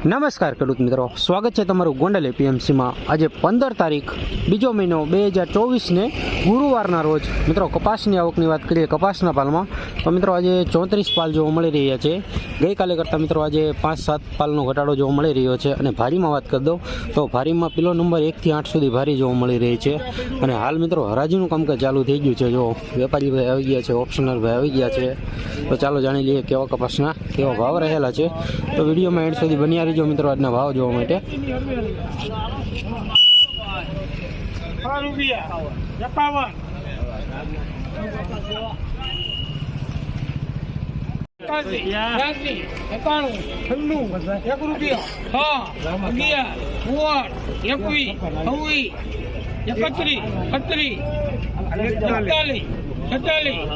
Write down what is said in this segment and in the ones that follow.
નમસ્કાર ખેડૂત મિત્રો. સ્વાગત છે તમારું ગોંડલ એપીએમસીમાં. આજે પંદર તારીખ, બીજો મહિનો બે હજાર ચોવીસને ગુરુવારના રોજ. મિત્રો, કપાસની આવકની વાત કરીએ કપાસના પાલમાં, તો મિત્રો, આજે ચોત્રીસ પાલ જોવા મળી રહ્યા છે. ગઈકાલે કરતાં મિત્રો, આજે પાંચ સાત પાલનો ઘટાડો જોવા મળી રહ્યો છે. અને ભારીમાં વાત કરી દઉં, તો ભારીમાં પેલો નંબર એકથી આઠ સુધી ભારી જોવા મળી રહી છે. અને હાલ મિત્રો, હરાજીનું કામકાજ ચાલુ થઈ ગયું છે. જો વેપારી ભાઈ આવી ગયા છે ઓપ્શનલ ભાઈ આવી ગયા છે, તો ચાલો જાણી લઈએ કેવા કપાસના, કેવા ભાવ રહેલા છે. તો વિડીયોમાં એન્ડ સુધી બન્યા રહીજો મિત્રો આજના ભાવ જોવા માટે એકાણું, એકત્રીસ, છત્રીસ, એકતાલીસ, છેતાલીસ.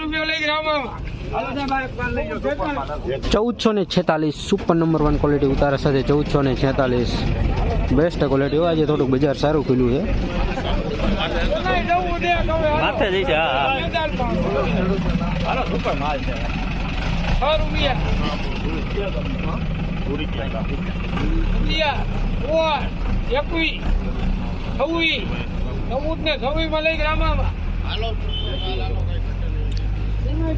રૂપિયા લઈ ચૌદસો ને છેતાલીસ સુપર નંબર વન ક્વોલિટી ઉતારા સાથે ચૌદસો ને છેતાલીસ. બેસ્ટ ક્વોલિટી આજે થોડુંક બજાર સારું ખુલ્યું છે. માથે જઈ છે હાલો સુપર માલ છે. છ રૂપિયા. અગિયાર સોળ એકવીસ છવ્વીસ ચૌદ ને છવ્વીસમાં લઈ ગ્રામમાં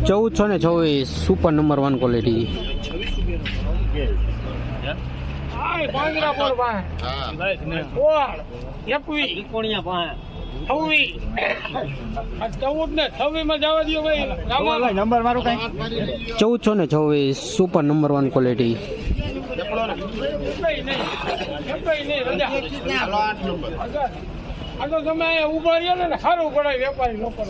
ચૌદસો ને ચોવીસ, સુપર નંબર વન ક્વોલિટી છવ્વીસ ચૌદ છવ્વીસ ચૌદસો ને ચોવીસ, સુપર નંબર વન ક્વોલિટી નહીં આ તો તમે અહીંયા ઊભા રહ્યો ને સારું પડે વેપારી લોકો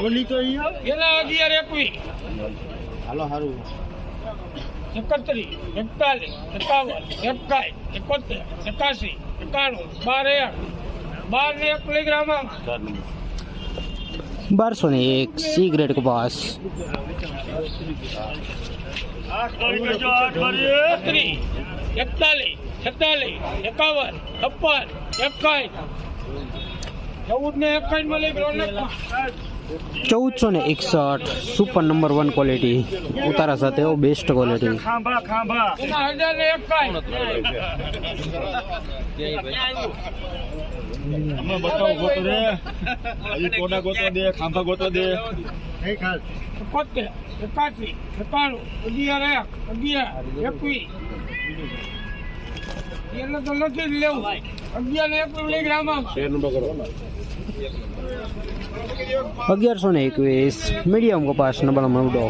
બોલી તો અહીંયા? એના અગિયાર એકવીસ. હાલો હારું. એકત્રીસ એકતાલીસ એકાવન એકાઈ એકોતેર એકાસી એકાણું બાર એક. બાર ને એક લઈ ગ્રામમાં બારસો ને એક સી ગ્રેડ કપાસ એકતાલીસ છેતાલીસ એકાવન છપ્પન ચૌદસો ને એકસઠ સુપર નંબર વન ક્વોલિટી ઉતારા સાથે બેસ્ટ ક્વોલિટી ખાંભા ગોતો દે. એકોતેર એકાસી એકાણું અગિયાર એક અગિયાર એને તો નથી લેવું અગિયારસો ને એકવીસ. મીડિયમ કપાસ નબળા મવડો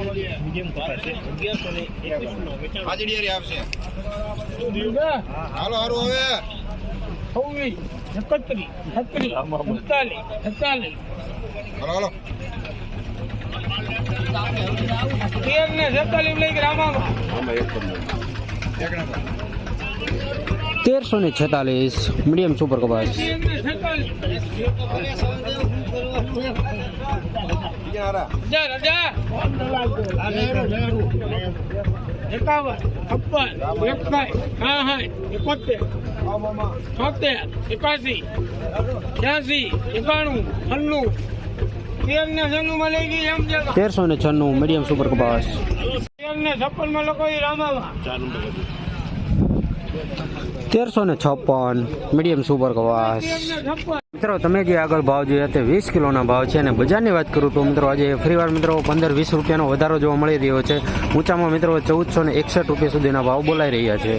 તેર ને છેતાલીસ લઈ ગ્રામમાં તેરસો ને છેતાલીસ, મીડિયમ સુપર કપાસ. એકાવન છપ્પન એકાઈ સાઠ એકોતેર છોતેર એકાસી ત્યાસી એકાણું છન્નું તેરસો ને છન્નું, મીડિયમ સુપર કપાસ. તેર ને છપ્પનમાં લોકો રામામાં તેરસો ને છપ્પન, મીડિયમ સુપર છપ્પન મિત્રો, તમે જે આગળ ભાવ જોઈએ તે વીસ કિલોના ભાવ છે અને બજારની વાત કરું તો મિત્રો, આજે ફરીવાર મિત્રો પંદર વીસ રૂપિયાનો વધારો જોવા મળી રહ્યો છે. ઊંચામાં મિત્રો ચૌદસો ને એકસઠ રૂપિયા સુધીના ભાવ બોલાઈ રહ્યા છે.